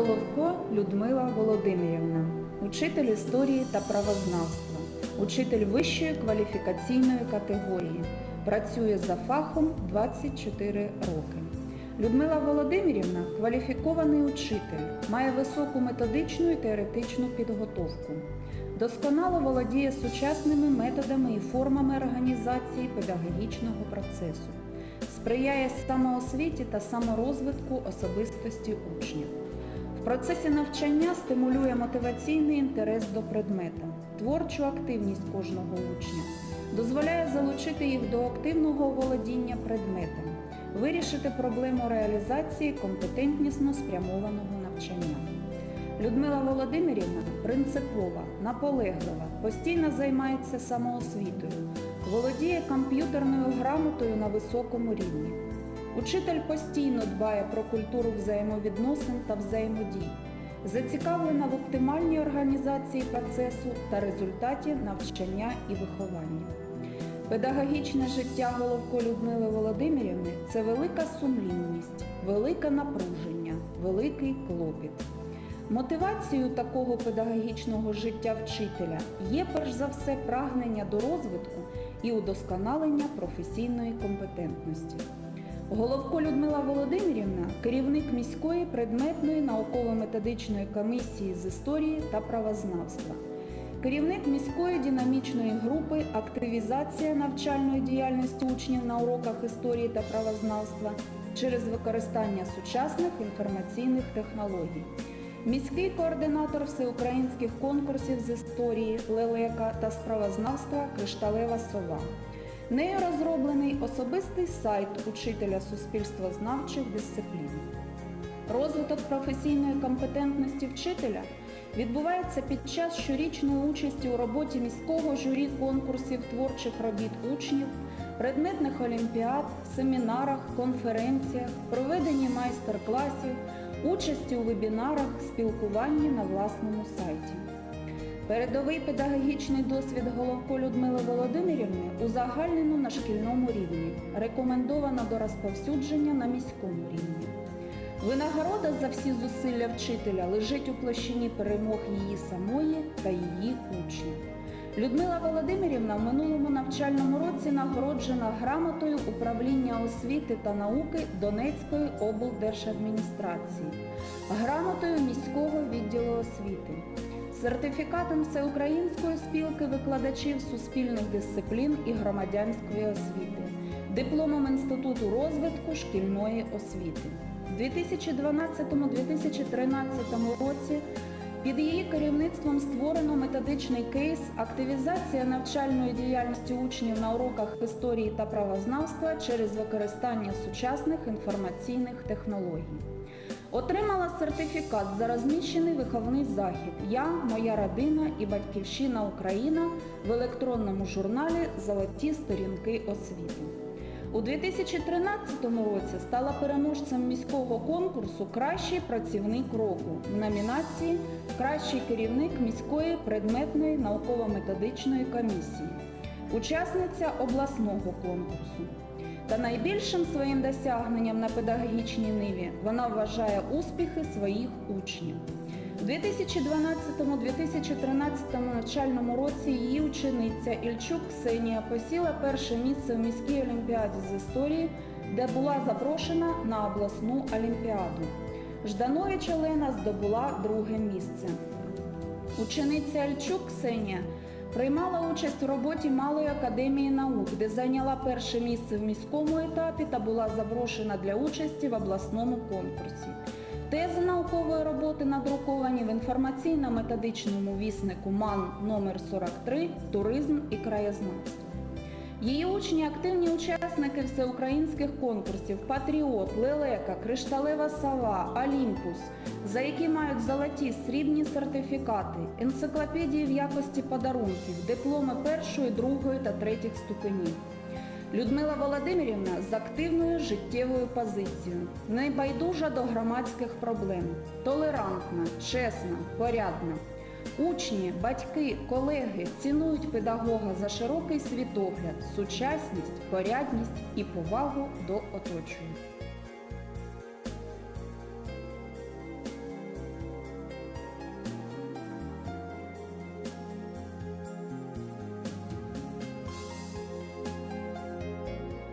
Франко Людмила Володимирівна, учитель історії та правознавства, учитель вищої кваліфікаційної категорії. Працює за фахом 24 роки. Людмила Володимирівна кваліфікований учитель, має високу методичну і теоретичну підготовку. Досконало володіє сучасними методами і формами організації педагогічного процесу сприяє самоосвіті та саморозвитку особистості учнів. В процесі навчання стимулює мотиваційний інтерес до предмета, творчу активність кожного учня, дозволяє залучити їх до активного володіння предметом, вирішити проблему реалізації компетентнісно спрямованого навчання. Людмила Володимирівна принципова, наполеглива, постійно займається самоосвітою, володіє комп'ютерною грамотою на високому рівні. Учитель постійно дбає про культуру взаємовідносин та взаємодій, зацікавлена в оптимальній організації процесу та результаті навчання і виховання. Педагогічне життя Головко Людмили Володимирівни це велика сумлінність, велике напруження, великий клопіт. Мотивацією такого педагогічного життя вчителя є перш за все прагнення до розвитку і удосконалення професійної компетентності. Головко Людмила Володимирівна керівник міської предметної науково-методичної комісії з історії та правознавства, керівник міської динамічної групи Активізація навчальної діяльності учнів на уроках історії та правознавства через використання сучасних інформаційних технологій. Міський координатор всеукраїнських конкурсів з історії, лелека та справознавства Кришталева сова. Нею розроблений особистий сайт учителя суспільствознавчих дисциплін. Розвиток професійної компетентності вчителя відбувається під час щорічної участі у роботі міського журі конкурсів творчих робіт учнів, предметних олімпіад, семінарах, конференціях, проведенні майстер-класів, участі у вебінарах, спілкуванні на власному сайті. Передовий педагогічний досвід Головко Людмили Володимирівни узагальнено на шкільному рівні, рекомендовано до розповсюдження на міському рівні. Винагорода за всі зусилля вчителя лежить у площині перемог її самої та її учнів. Людмила Володимирівна в минулому навчальному році нагороджена грамотою управління освіти та науки Донецької облдержадміністрації, грамотою міського відділу освіти, сертифікатом Всеукраїнської спілки викладачів суспільних дисциплін і громадянської освіти, дипломом Інституту розвитку шкільної освіти. У 2012-2013 році під її керівництвом створено методичний кейс Активізація навчальної діяльності учнів на уроках історії та правознавства через використання сучасних інформаційних технологій. Отримала сертифікат за розміщений виховний захід Я, моя родина і Батьківщина Україна в електронному журналі Золоті сторінки освіти. У 2013 році стала переможцем міського конкурсу Кращий працівник року в номінації Кращий керівник міської предметної науково-методичної комісії, учасниця обласного конкурсу. Та найбільшим своїм досягненням на педагогічній ниві вона вважає успіхи своїх учнів. У 2012-2013 навчальному році її учениця Ільчук Ксенія посіла перше місце в міській олімпіаді з історії, де була запрошена на обласну олімпіаду. Жданович Олена здобула друге місце. Учениця Ільчук Ксенія приймала участь у роботі Малої академії наук, де зайняла перше місце в міському етапі та була запрошена для участі в обласному конкурсі. Тези наукової роботи надруковані в інформаційно-методичному віснику МАН номер 43 Туризм і краєзнавство. Її учні активні учасники всеукраїнських конкурсів Патріот, Лелека, Кришталева Сова, Олімпус, за які мають золоті срібні сертифікати, енциклопедії в якості подарунків, дипломи першої, другої та третіх ступенів. Людмила Володимирівна з активною життєвою позицією, небайдужа до громадських проблем, толерантна, чесна, порядна. Учні, батьки, колеги цінують педагога за широкий світогляд, сучасність, порядність і повагу до оточуючих.